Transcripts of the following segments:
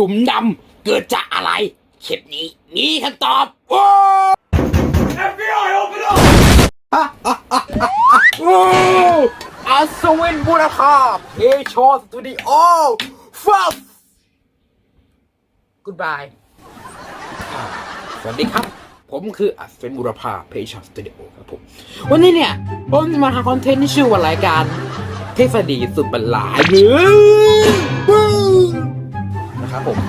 หลุมดำเกิดจากอะไรคลิปนี้มีคำตอบโอ้ FBI open up โอ้อัศวินบุรพาเพโชสตูดิโอฟับ goodbye อ่าสวัสดีครับ ผมคืออัศวินบุรพาเพโชสตูดิโอครับผม วันนี้เนี่ย ผมจะมาทำคอนเทนต์ที่ชื่อว่ารายการทฤษฎีสุดประหลาดนะ ครับผม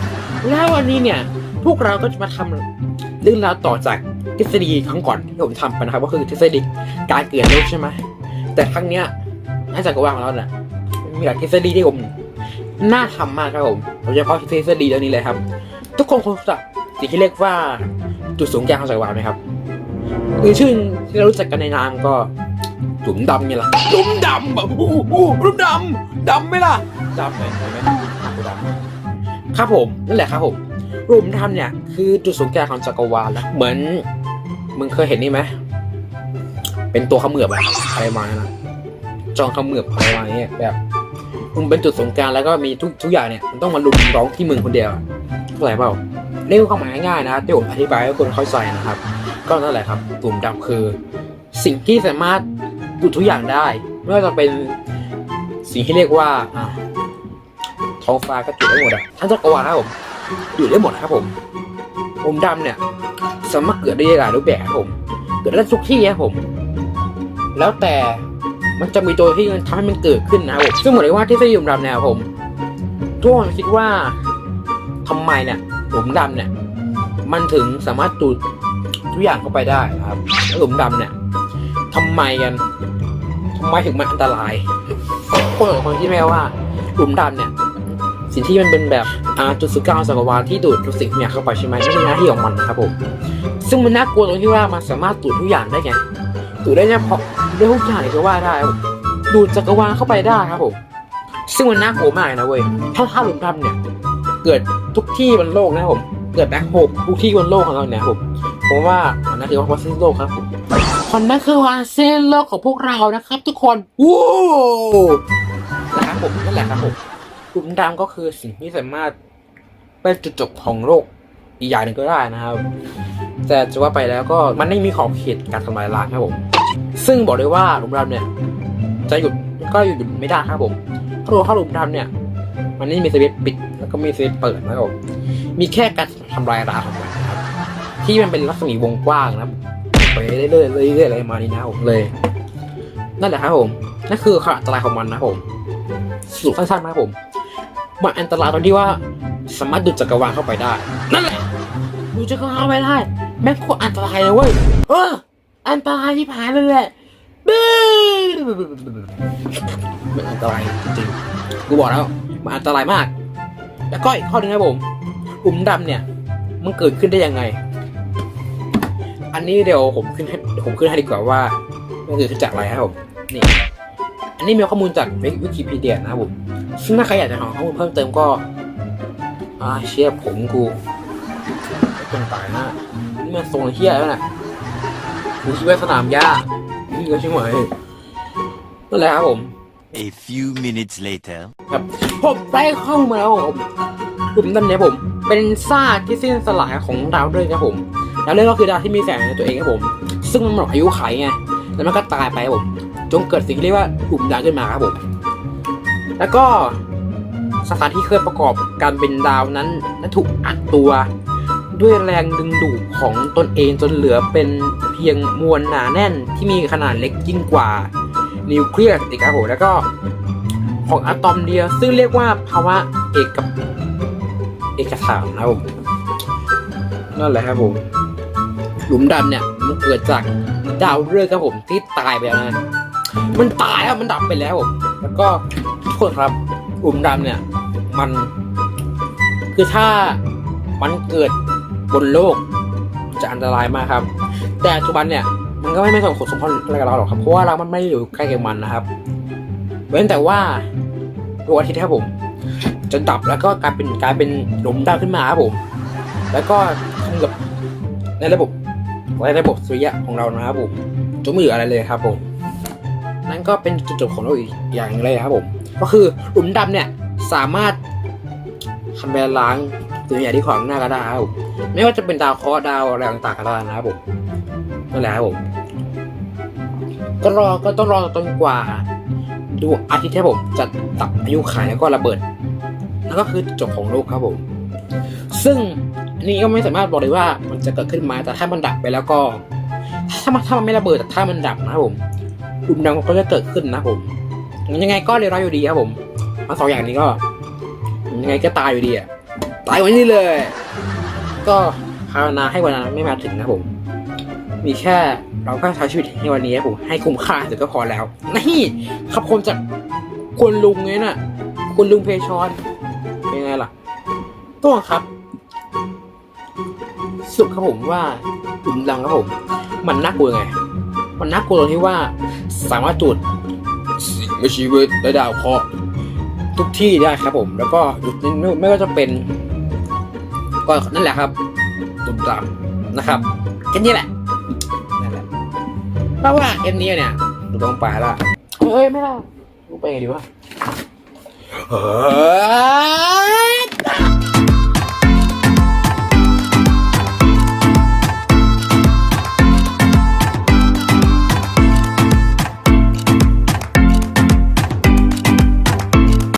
แล้ววันนี้เนี่ย พวกเราก็จะมาทำเรื่องราวต่อจากทฤษฎีครั้งก่อนที่ผมทำไปนะครับ ก็คือทฤษฎีการเกิดโลกใช่ไหมแต่ครั้งเนี้ยน่าจะกว่างแล้วนะมีหลายทฤษฎีที่ผมน่าทำมากครับผมโดยเฉพาะทฤษฎีเรื่องนี้เลยครับ ทุกคนคงรู้จักสิ่งที่เรียกว่าจุดสูงกลางของจักรวาลไหมครับหรือชื่อที่เรารู้จักกันในนามก็หลุมดำไงล่ะหลุมดำแบบหลุมดำดำไหมล่ะดำไหมไหมดำ ครับผมนั่นแหละครับผมหลุมดำเนี่ยคือจุดศูนย์กลางของจักรวาลนะเหมือนมึงเคยเห็นนี่ไหมเป็นตัวขมือบอะอะไรมานะจองขมือบอะไรมาอย่างเงี้ยแบบมึงเป็นจุดศูนย์กลางแล้วก็มีทุกทุกอย่างเนี่ยมันต้องมาลุมร้องที่มึงคนเดียวเข้าใจเปล่านี่คือความหมายง่ายๆนะที่ผมอธิบายให้คนเข้าใจนะครับ ก็นั่นแหละครับหลุมดำคือ สิ่งที่สามารถดูทุกอย่างได้ไม่ว่าจะเป็นสิ่งที่เรียกว่า ท้องฟ้าก็จุดได้หมดอะทั้งจักรวาลครับผมอยู่ได้หมดนะครับผมผมดำเนี่ย สามารถเกิดได้หลายรูปแบบครับผม เกิดได้ทุกที่ครับผม แล้วแต่มันจะมีตัวที่มันทำให้มันเกิดขึ้นนะครับผมซึ่งหมดเลยว่าที่สยุมดำเนี่ยครับผมทุกคนคิดว่าทำไมเนี่ยหลุมดำเนี่ย มันถึงสามารถดูดทุกอย่างเข้าไปได้ครับแล้วหลุมดำเนี่ยทำไมกันทำไมถึงมันอันตรายคนหลายคนคิดไหมว่าหลุมดำเนี่ย สิ่งที่มันเป็นแบบอ่าจุดศูนย์กลางจักรวาลที่ดูดทุกสิ่งทุกอย่างเข้าไปใช่ไหมนั่นเป็นหน้าที่ของมันนะครับผมซึ่งมันน่ากลัวตรงที่ว่ามันสามารถดูดทุกอย่างได้ไงดูดได้เฉพาะได้ทุกอย่างเลยก็ว่าได้ดูดจักรวาลเข้าไปได้ครับผมซึ่งมันน่ากลัวมากนะเว้ยถ้าถ้าหลุมดำเนี่ย เกิดทุกที่บนโลกนะครับผมเกิดแบ็คโฮลทุกที่บนโลกของเราเนี่ยผมผมว่ามันน่าจะว่าวันสิ้นโลกครับผมมันนั่นคือวันสิ้นโลกของพวกเรานะครับ ทุกคนว้าวนะครับผมนั่นแหละครับผม หลุมดำก็คือสิ่งที่สามารถเป็นจุดจบของโลกอีกอย่างหนึ่งก็ได้นะครับ แต่จะว่าไปแล้วก็มันไม่มีขอบเขตการทำลายล้างครับผม ซึ่งบอกเลยว่าหลุมดำเนี่ย จะหยุดก็หยุดไม่ได้ครับผมเพราะถ้าหลุมดำเนี่ย มันไม่มีสวิตช์ปิด แล้วก็มีสวิตช์เปิดนะครับผมมีแค่การทำลายล้างของมันนะครับ ที่มันเป็นรัศมีวงกว้างนะไปเรื่อยๆเรื่อยๆอะไรมานี้นะผมเลย นั่นแหละครับผมนั่นคือความอันตรายของมันนะครับผมสรุปสั้นๆนะครับผม มันอันตรายตรงที่ว่า สามารถดูดจักรวาลเข้าไปได้ นั่นแหละดูจักรวาลเข้าไปได้ แม่งโคตรอันตรายเลยเว้ยเออ อันตรายที่ผายเลยแหละบื้มันอันตรายจริงๆกูบอกแล้วมันอันตรายมาก แล้วก็อีกข้อหนึงครับผมหลุมดำเนี่ย มันเกิดขึ้นได้ยังไง อันนี้เดี๋ยวผมขึ้นให้ผมขึ้นให้ดีกว่าว่ามันเกิดขึ้นจากอะไรครับผมนี่ อันนี้มีข้อมูลจากวิกิพีเดียนะครับผมซึ่งถ้าใครอยากจะหาข้อมูลเพิ่มเติมก็อ่าเชียผมกูตรงตายนะนี่มันทรงเฮียแล้วน่ะกูคิดว่าสนามหญ้านี่ก็ใช่ไหมนั่นแหละครับผม A few minutes later. ครับผมได้ข้อมูลมาแล้วผมกลุ่มนั้นเนี่ยผม เป็นซากที่สิ้นสลายของดาวฤกษ์ครับผมดาวฤกษ์ก็คือดาวที่มีแสงในตัวเองครับผม ซึ่งมันหมดอายุไขไงแล้วมันก็ตายไปครับผม จงเกิดสิ่งที่เรียกว่ากลุ่มดาวขึ้นมาครับผม แล้วก็สถานที่เคยประกอบการเป็นดาวนั้นนั้นถูกอัดตัวด้วยแรงดึงดูดของตนเองจนเหลือเป็นเพียงมวลหนาแน่นที่มีขนาดเล็กยิ่งกว่า นิวเคลียสอีกครับผมแล้วก็ของอะตอมเดียว ซึ่งเรียกว่าภาวะเอกเอกถามนะครับผมนั่นแหละครับผม หลุมดำเนี่ยมันเกิดจากดาวฤกษ์ครับผมที่ตายไปแล้วนะ มันตายแล้วมันดับไปแล้วผมแล้วก็ทุกคนครับหลุมดำเนี่ย มัน คือถ้ามันเกิดบนโลกจะอันตรายมากครับ แต่ปัจจุบันเนี่ย มันก็ไม่ไม่ส่งผลสมผลอะไรกับเราหรอกครับเพราะว่าเรามันไม่อยู่ใกล้กับมันนะครับ เว้นแต่ว่าดวงอาทิตย์ครับผมจะดับแล้วก็กลายเป็นกลายเป็นหลุมดาวขึ้นมาครับผม แล้วก็ทำกับในระบบในระบบสุริยะของเรานะครับผมจะไม่เหลืออะไรเลยครับผม นั่นก็เป็นจุดจบของโลกอีกอย่างหนึงเลยครับผม ก็คือหลุมดำเนี่ยสามารถทำแบรนด์ล้างตัวอย่ที่ขวางหน้าก็ได้ครับผมไม่ว่าจะเป็นดาวเคราะห์ดาวอะไรต่างๆก็ได้นะครับผมนั่นแหละครับผม ก็รอก็ต้องรอจนกว่าดวงอาทิตย์ที่ผมจะตับอายุขัยแล้วก็ระเบิดแล้วก็คือจบของโลกครับผม ซึ่งอันนี้ก็ไม่สามารถบอกเลยว่ามันจะเกิดขึ้นมาแต่ถ้ามันดับไปแล้วก็ ถ้ามันถ้ามันไม่ระเบิดแต่ถ้ามันดับนะครับผม ดุมดังก็จะเกิดขึ้นนะผม ยังไงก็เลยร้อยอยู่ดีครับผม มาสองอย่างนี้ก็ ยังไงก็ตายอยู่ดีอะตายวันนี้เลย ก็ภาวนาให้วันนั้นไม่มาถึงนะผม มีแค่เราก็ใช้ชีวิตในวันนี้ครับผมให้คุ้มค่าสุดก็พอแล้ว นี่คำคมจากคุณลุงไงน่ะคุณลุงเพชรเป็นไงล่ะต้องครับ สุดครับผมว่าดุมดังครับผม มันน่ากลัวไง มันน่ากลัวตรงที่ว่า สามารถจุดสิ่งมีชีวิตและดาวเคราะห์ทุกที่ได้ครับผม แล้วก็จุดนี้ไม่ไม่ว่าจะเป็น ก็นั่นแหละครับดุมดังนะครับแค่นี้แหละนั่นแหละเพราะว่าเอ็มนี้เนี่ยดูต้องไปละเฮ้ย ไม่ได้กูไปไงดีวะเฮ้ย